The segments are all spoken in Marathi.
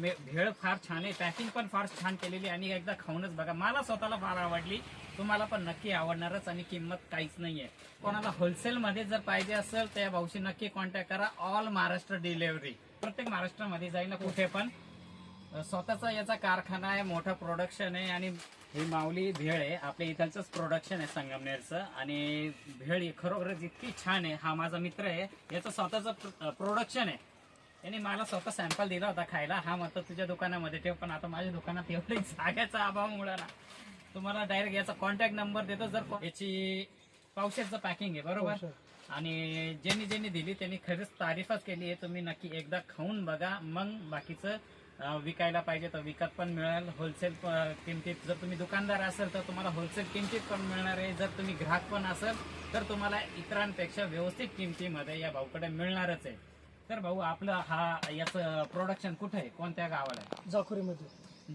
भेळ फार छान आहे. पॅकिंग पण फार छान केलेली आणि एकदा खाऊनच बघा. मला स्वतःला फार आवडली. तुम्हाला पण नक्की आवडणारच आणि किंमत काहीच नाहीये. कोणाला होलसेल मध्ये जर पाहिजे असेल तर या भाऊशी नक्की कॉन्टॅक्ट करा. ऑल महाराष्ट्र डिलिव्हरी प्रत्येक महाराष्ट्रामध्ये जाईल ना कुठे पण. स्वतःचा याचा कारखाना आहे मोठं प्रोडक्शन आहे आणि ही माऊली भेळ आहे. आपल्या इथलचंच प्रोडक्शन आहे संगमनेरचं. आणि भेळ खरोखरच इतकी छान आहे. हा माझा मित्र आहे. याचं स्वतःचं प्रोडक्शन आहे. त्यांनी मला स्वतः सॅम्पल दिला होता खायला. हा मत तुझ्या दुकानामध्ये ठेव पण आता माझ्या दुकानात एवढी जाग्याचा अभावामुळे ना. तुम्हाला डायरेक्ट याचा कॉन्टॅक्ट नंबर देतो जर याची पावशेरचं पॅकिंग आहे बरोबर. आणि ज्यांनी ज्यांनी दिली त्यांनी खरंच तारीफच केली आहे. तुम्ही नक्की एकदा खाऊन बघा. मग बाकीचं विकायला पाहिजे तर विकत पण मिळेल. होलसेल किमतीत जर तुम्ही दुकानदार असेल तर तुम्हाला होलसेल किमतीत पण मिळणार आहे. जर तुम्ही ग्राहक पण असेल तर तुम्हाला इतरांपेक्षा व्यवस्थित किमतीमध्ये या भाऊकडे मिळणारच आहे. तर भाऊ आपलं हा याचं प्रोडक्शन कुठे आहे? कोणत्या गावाला आहे? जाखोरीमध्ये.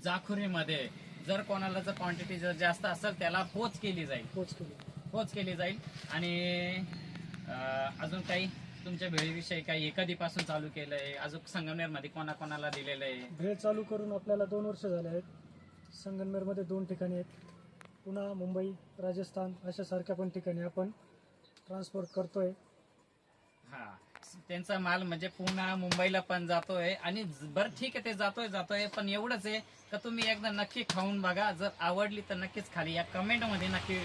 जाखुरीमध्ये. जर कोणाला जर क्वांटिटी जर जास्त असेल त्याला पोच केली जाईल. पोच केली. पोच केली जाईल. आणि अं, अजून काही तुमच्या भेळीविषयी काही कधीपासून चालू केलंय अजून संगमनेरमध्ये कोणाकोणाला दिलेलं आहे? भेळ चालू करून आपल्याला दोन वर्ष झाले आहेत. संगमनेरमध्ये दोन ठिकाणी आहेत. पुन्हा मुंबई राजस्थान अशा सारख्या पण ठिकाणी आपण ट्रान्सपोर्ट करतोय. हा. त्यांचा माल म्हणजे पुन्हा मुंबईला पण जातोय. आणि बरं ठीक आहे ते जातोय जातोय. पण एवढंच आहे का तुम्ही एकदा नक्की खाऊन बघा. जर आवडली तर नक्कीच खाली या कमेंटमध्ये नक्की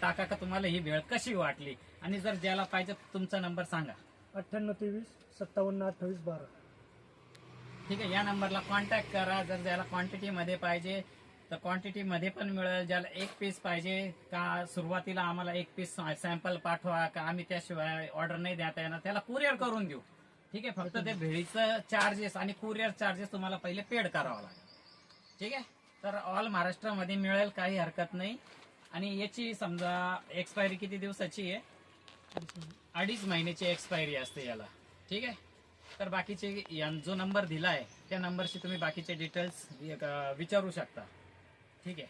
टाका का तुम्हाला ही भेळ कशी वाटली. आणि जर ज्याला पाहिजे तुमचा नंबर सांगा. अठ्ठ्याण्णव तेवीस सत्तावन्न अठ्ठावीस बारा. ठीक आहे या नंबरला कॉन्टॅक्ट करा. जर ज्याला क्वांटिटी मध्ये पाहिजे तर क्वांटिटी मध्ये पण मिळेल ज्याला एक पीस पाहिजे का सुरुवातीला आम्हाला एक पीस सॅम्पल पाठवा का आम्ही त्याशिवाय ऑर्डर नाही देता येणार त्याला कुरिअर करून देऊ. ठीक आहे फक्त ते भेळीचं चार्जेस आणि कुरिअर चार्जेस तुम्हाला पहिले पेड करावं लागेल. ठीक आहे? तर ऑल महाराष्ट्रामध्ये मिळेल काही हरकत नाही. आणि याची समजा एक्सपायरी किती दिवसाची आहे? अडीच महिन्याची एक्सपायरी असते याला. ठीक आहे? तर बाकीचे जो नंबर दिला आहे त्या नंबरशी तुम्ही बाकीचे डिटेल्स विचारू शकता. ठीक है